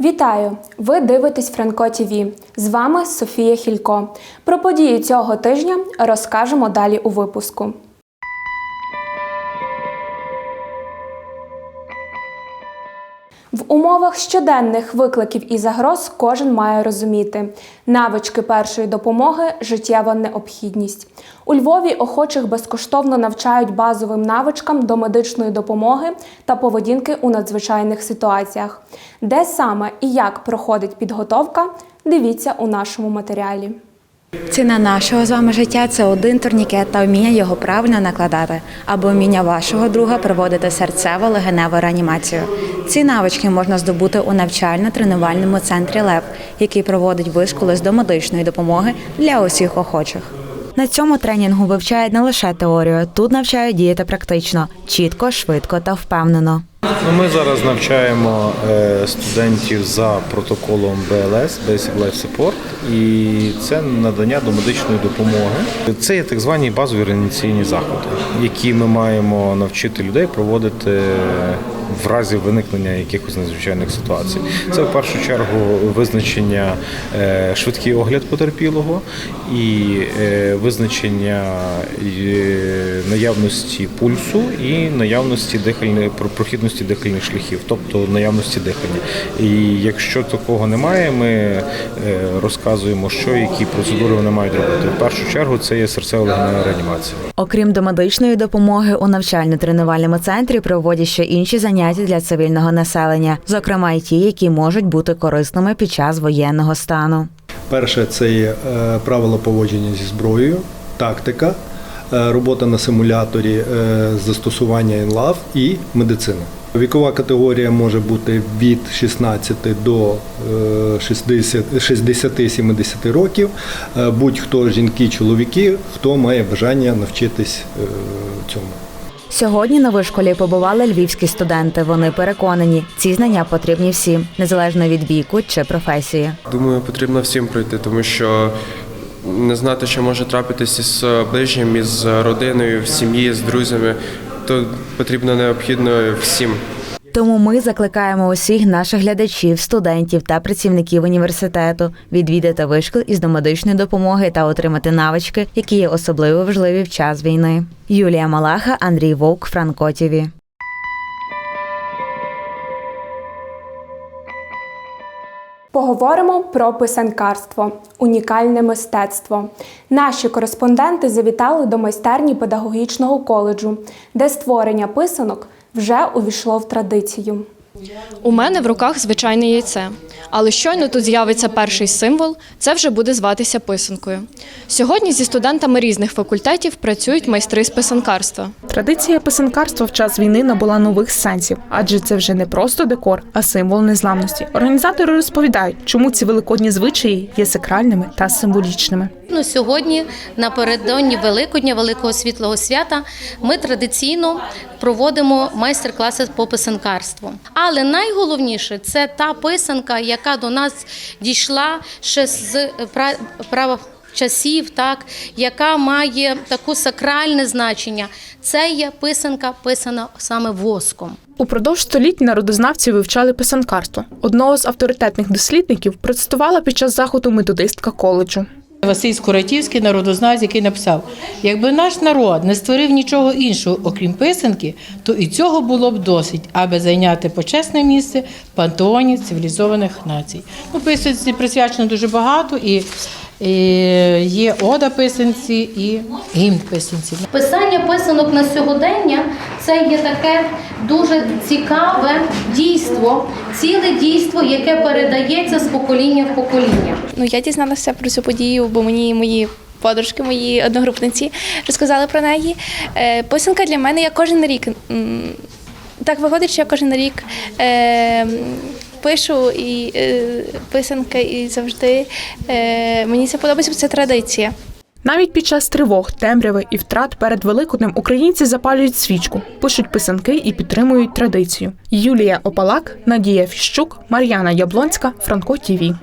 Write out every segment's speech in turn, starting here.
Вітаю! Ви дивитесь Франко ТВ. З вами Софія Хілько. Про події цього тижня розкажемо далі у випуску. В умовах щоденних викликів і загроз кожен має розуміти. Навички першої допомоги життєва необхідність. У Львові охочих безкоштовно навчають базовим навичкам до медичної допомоги та поведінки у надзвичайних ситуаціях. Де саме і як проходить підготовка, дивіться у нашому матеріалі. Ціна нашого з вами життя це один турнікет та вміння його правильно накладати, або вміння вашого друга проводити серцево легеневу реанімацію. Ці навички можна здобути у навчально-тренувальному центрі ЛЕП, який проводить вишколи з домедичної допомоги для усіх охочих. На цьому тренінгу вивчають не лише теорію, тут навчають діяти практично, чітко, швидко та впевнено. Ну, Ми зараз навчаємо е, студентів за протоколом БЛС Basic Life Support, і це надання до медичної допомоги. Це є так звані базові реанімаційні заходи, які ми маємо навчити людей проводити в разі виникнення якихось надзвичайних ситуацій. Це в першу чергу визначення е, швидкий огляд потерпілого і е, визначення е, наявності пульсу і наявності дихальної про- прохідності дихальних шляхів, тобто наявності дихання. І якщо такого немає, ми розказуємо, що які процедури вони мають робити. В першу чергу це є серцево-легенева реанімація. Окрім домедичної допомоги, у навчально-тренувальному центрі проводять ще інші заняття для цивільного населення, зокрема й ті, які можуть бути корисними під час воєнного стану. Перше це є е, правила поводження зі зброєю, тактика, е, робота на симуляторі, е, застосування інлав і медицина. Вікова категорія може бути від 16 до е, 60 60-70 років. Будь-хто жінки, чоловіки, хто має бажання навчитись цьому. Сьогодні на вишколі побували львівські студенти. Вони переконані, ці знання потрібні всім, незалежно від віку чи професії. Думаю, потрібно всім пройти, тому що не знати, що може трапитися з ближнім, із родиною, в сім'ї, з друзями, то потрібно необхідно всім. Тому ми закликаємо усіх наших глядачів, студентів та працівників університету відвідати вишкіл із домедичної допомоги та отримати навички, які є особливо важливі в час війни. Юлія Малаха, Андрій Вовк, Франко ТІВІ. Поговоримо про писанкарство унікальне мистецтво. Наші кореспонденти завітали до майстерні педагогічного коледжу, де створення писанок вже увійшло в традицію. У мене в руках звичайне яйце. Але щойно тут з'явиться перший символ, це вже буде зватися писанкою. Сьогодні зі студентами різних факультетів працюють майстри з писанкарства. Традиція писанкарства в час війни набула нових сенсів, адже це вже не просто декор, а символ незламності. Організатори розповідають, чому ці великодні звичаї є сакральними та символічними. Ну, сьогодні, напередодні Великодня, Великого світлого свята, ми традиційно проводимо майстер-класи по писанкарству. Але найголовніше це та писанка, яка до нас дійшла ще з пра- права часів, так, яка має таку сакральне значення. Це є писанка, писана саме воском. Упродовж століть народознавці вивчали писанкарство. Одного з авторитетних дослідників процитувала під час заходу методистка коледжу. Василь Скуратівський, народознавець, який написав: якби наш народ не створив нічого іншого, окрім писанки, то і цього було б досить, аби зайняти почесне місце в пантеоні цивілізованих націй. Ну, писанці присвячено дуже багато, і, є ода писанці, і гімн писанці. Писання писанок на сьогодення це є таке дуже цікаве дійство, ціле дійство, яке передається з покоління в покоління. Ну, я дізналася про цю подію, бо мені мої подружки, мої одногрупниці розказали про неї. Е, Писанка для мене я кожен рік. Так виходить, що я кожен рік е, пишу і е, писанки, і завжди е, мені це подобається, це традиція. Навіть під час тривог, темряви і втрат перед Великоднем українці запалюють свічку, пишуть писанки і підтримують традицію. Юлія Опалак, Надія Фіщук, Мар'яна Яблонська, Франко ТІВІ.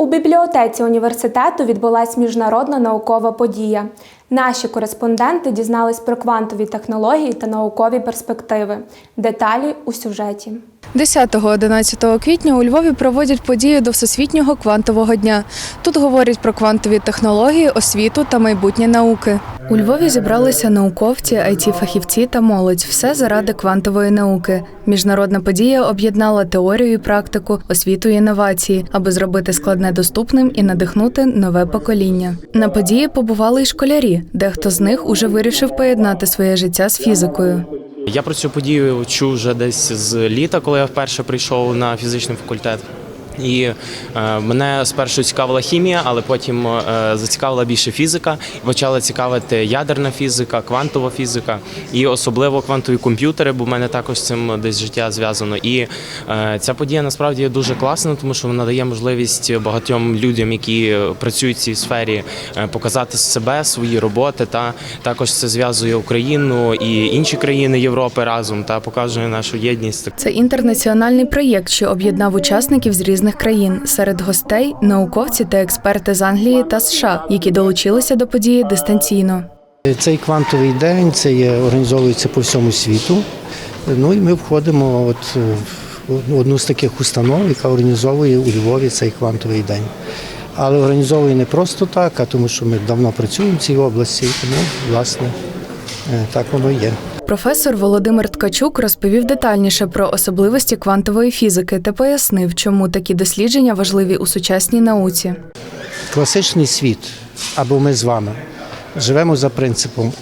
У бібліотеці університету відбулась міжнародна наукова подія. Наші кореспонденти дізнались про квантові технології та наукові перспективи. Деталі у сюжеті. 10-11 квітня у Львові проводять подію до Всесвітнього квантового дня. Тут говорять про квантові технології, освіту та майбутнє науки. У Львові зібралися науковці, it фахівці та молодь. Все заради квантової науки. Міжнародна подія об'єднала теорію і практику, освіту і інновації, аби зробити складне доступним і надихнути нове покоління. На події побували й школярі. Дехто з них уже вирішив поєднати своє життя з фізикою. Я про цю подію чув вже десь з літа, коли я вперше прийшов на фізичний факультет. І е, мене спершу цікавила хімія, але потім е, зацікавила більше фізика. Почала цікавити ядерна фізика, квантова фізика і особливо квантові комп'ютери, бо в мене також з цим десь життя зв'язано. І е, ця подія насправді дуже класна, тому що вона дає можливість багатьом людям, які працюють в цій сфері, е, показати себе, свої роботи. Та також це зв'язує Україну і інші країни Європи разом та показує нашу єдність. Це інтернаціональний проєкт, що об'єднав учасників з різних країн. Серед гостей науковці та експерти з Англії та США, які долучилися до події дистанційно. Цей квантовий день це є, організовується по всьому світу. Ну і ми входимо от в одну з таких установ, яка організовує у Львові цей квантовий день. Але організовує не просто так, а тому, що ми давно працюємо в цій області, тому, власне, е, так воно є. Професор Володимир Ткачук розповів детальніше про особливості квантової фізики та пояснив, чому такі дослідження важливі у сучасній науці. Класичний світ, або ми з вами, живемо за принципом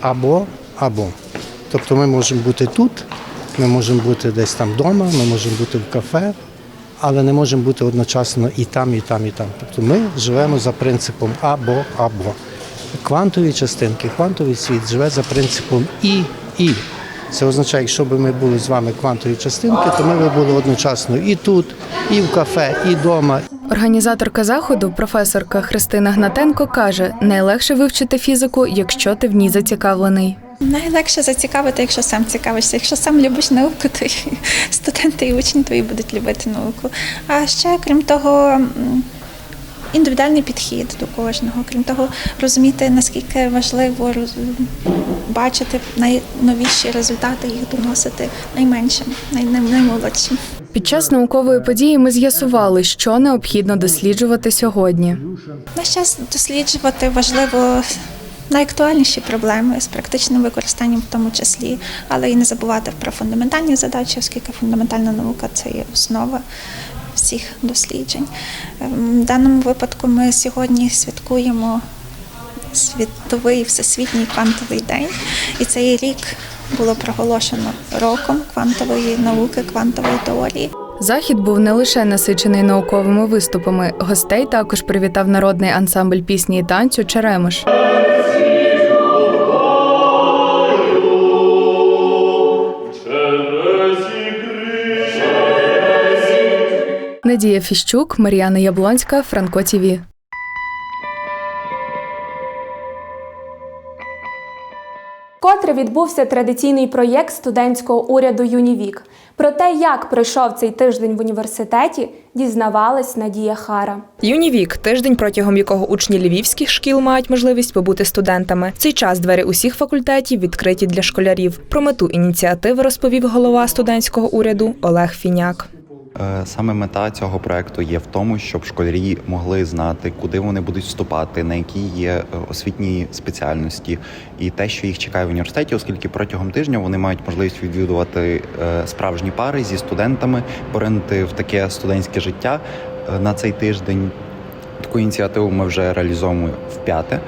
або або. Тобто ми можемо бути тут, ми можемо бути десь там вдома, ми можемо бути в кафе, але не можемо бути одночасно і там, і там, і там. Тобто ми живемо за принципом або або. Квантові частинки, квантовий світ живе за принципом і і. Це означає, якщо б ми були з вами квантові частинки, то ми б були одночасно і тут, і в кафе, і вдома, Організаторка заходу, професорка Христина Гнатенко, каже: найлегше вивчити фізику, якщо ти в ній зацікавлений. Найлегше зацікавити, якщо сам цікавишся. Якщо сам любиш науку, то і студенти і учні твої будуть любити науку. А ще, крім того, індивідуальний підхід до кожного. Крім того, розуміти, наскільки важливо бачити найновіші результати, їх доносити найменшим, най- най- наймолодшим. Під час наукової події ми з'ясували, що необхідно досліджувати сьогодні. Наш час досліджувати важливо найактуальніші проблеми з практичним використанням в тому числі, але і не забувати про фундаментальні задачі, оскільки фундаментальна наука це є основа всіх досліджень. Ем, В даному випадку ми сьогодні святкуємо світовий всесвітній квантовий день, і цей рік було проголошено роком квантової науки, квантової теорії. Захід був не лише насичений науковими виступами. Гостей також привітав народний ансамбль пісні і танцю Черемош. Надія Фіщук, Мар'яна Яблонська, Франко Тіві. Котре відбувся традиційний проєкт студентського уряду Юнівік. Про те, як пройшов цей тиждень в університеті, дізнавалась Надія Хара. Юнівік тиждень, протягом якого учні львівських шкіл мають можливість побути студентами. В цей час двері усіх факультетів відкриті для школярів. Про мету ініціативи розповів голова студентського уряду Олег Фіняк. Е, Саме мета цього проекту є в тому, щоб школярі могли знати, куди вони будуть вступати, на які є е, освітні спеціальності, і те, що їх чекає в університеті, оскільки протягом тижня вони мають можливість відвідувати е, справжні пари зі студентами, поринути в таке студентське життя на цей тиждень. Таку ініціативу ми вже реалізовуємо вп'яте.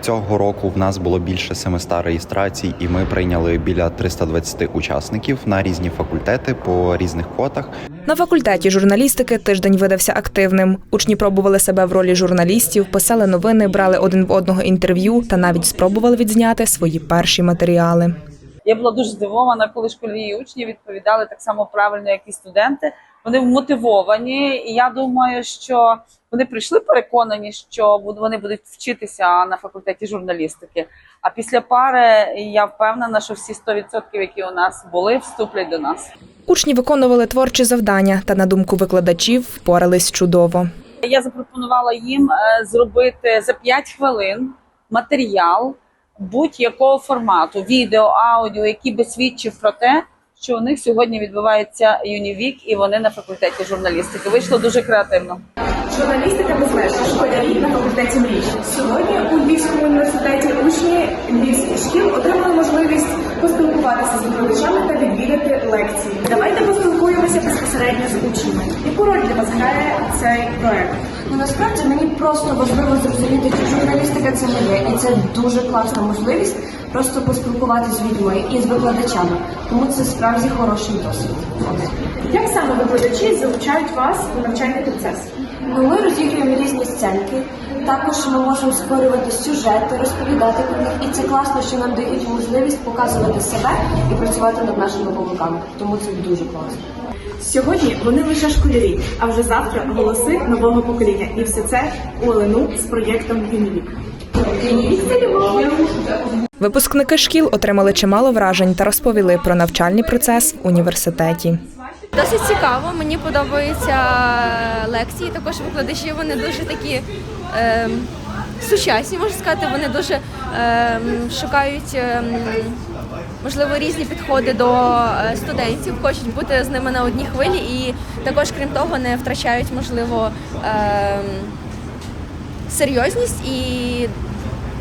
Цього року в нас було більше 700 реєстрацій, і ми прийняли біля 320 учасників на різні факультети по різних квотах. На факультеті журналістики тиждень видався активним. Учні пробували себе в ролі журналістів, писали новини, брали один в одного інтерв'ю та навіть спробували відзняти свої перші матеріали. Я була дуже здивована, коли школі і учні відповідали так само правильно, як і студенти. Вони мотивовані, і я думаю, що вони прийшли переконані, що вони будуть вчитися на факультеті журналістики. А після пари я впевнена, що всі 100%, які у нас були, вступлять до нас. Учні виконували творчі завдання та, на думку викладачів, впорались чудово. Я запропонувала їм е, зробити за 5 хвилин матеріал будь-якого формату, відео, аудіо, який би свідчив про те, що у них сьогодні відбувається юнівік, і вони на факультеті журналістики. Вийшло дуже креативно. Журналістика без меж. Школярі на факультеті мрій. Сьогодні у Львівському університеті учні львівських шкіл отримали можливість поспілкуватися з викладачами та відвідати лекції. Давайте поспілкуємося безпосередньо з учнями. Яку роль для вас грає цей проект? Ну насправді мені просто важливо зрозуміти, що журналістика це моє, і це дуже класна можливість просто поспілкуватися з людьми і з викладачами. Тому це справді хороший досвід. Як саме викладачі залучають вас у навчальний процес? Ну, ми розігруємо різні сценки. Також ми можемо створювати сюжети, розповідати про них. І це класно, що нам дають можливість показувати себе і працювати над нашими помилками. Тому це дуже класно. Сьогодні вони лише школярі, а вже завтра голоси нового покоління. І все це у ЛНУ з проєктом любов. Випускники шкіл отримали чимало вражень та розповіли про навчальний процес в університеті. Досить цікаво, мені подобаються лекції, також викладачі, вони дуже такі е, сучасні, можна сказати, вони дуже е, шукають, е, можливо, різні підходи до е, студентів, хочуть бути з ними на одній хвилі і також, крім того, не втрачають, можливо, серйозність і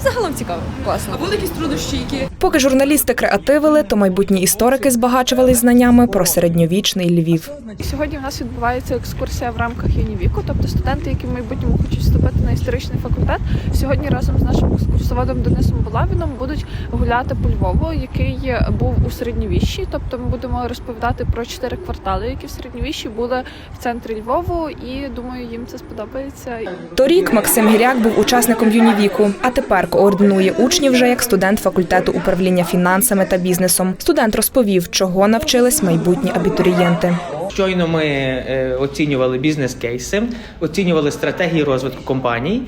загалом цікаво, класно. А були якісь труднощі, які Поки журналісти креативили, то майбутні історики збагачувались знаннями про середньовічний Львів. Сьогодні у нас відбувається екскурсія в рамках Юнівіку, тобто студенти, які в майбутньому хочуть вступити на історичний факультет, сьогодні разом з нашим екскурсоводом Денисом Булавіном будуть гуляти по Львову, який був у середньовіщі. Тобто ми будемо розповідати про чотири квартали, які в середньовіщі були в центрі Львову, і думаю, їм це сподобається. Торік Максим Гіряк був учасником юнівіку, а тепер координує учнів вже як студент факультету управління фінансами та бізнесом. Студент розповів, чого навчились майбутні абітурієнти. Щойно ми е, оцінювали бізнес-кейси, оцінювали стратегії розвитку компаній.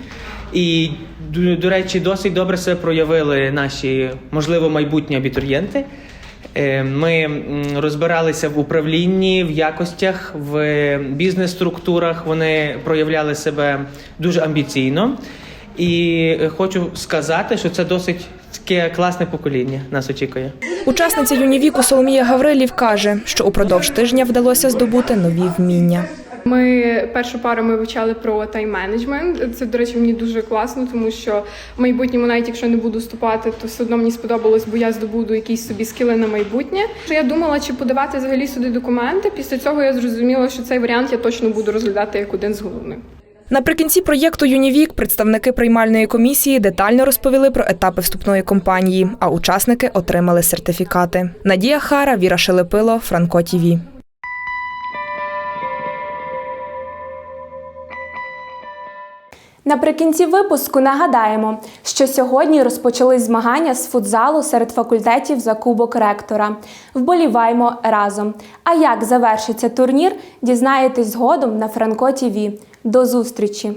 І, до, речі, досить добре себе проявили наші, можливо, майбутні абітурієнти. Е, Ми розбиралися в управлінні, в якостях, в бізнес-структурах. Вони проявляли себе дуже амбіційно. І хочу сказати, що це досить таке класне покоління нас очікує. Учасниця юнівіку Соломія Гаврилів каже, що упродовж тижня вдалося здобути нові вміння. Ми першу пару ми вивчали про тайм-менеджмент. Це, до речі, мені дуже класно, тому що в майбутньому, навіть якщо не буду вступати, то все одно мені сподобалось, бо я здобуду якісь собі скіли на майбутнє. Я думала, чи подавати взагалі сюди документи. Після цього я зрозуміла, що цей варіант я точно буду розглядати як один з головних. Наприкінці проєкту Юнівік представники приймальної комісії детально розповіли про етапи вступної кампанії, а учасники отримали сертифікати. Надія Хара, Віра Шелепило, Франко Тіві. Наприкінці випуску нагадаємо, що сьогодні розпочались змагання з футзалу серед факультетів за кубок ректора. Вболіваймо разом. А як завершиться турнір, дізнаєтесь згодом на Франко ТІВІ. До зустрічі!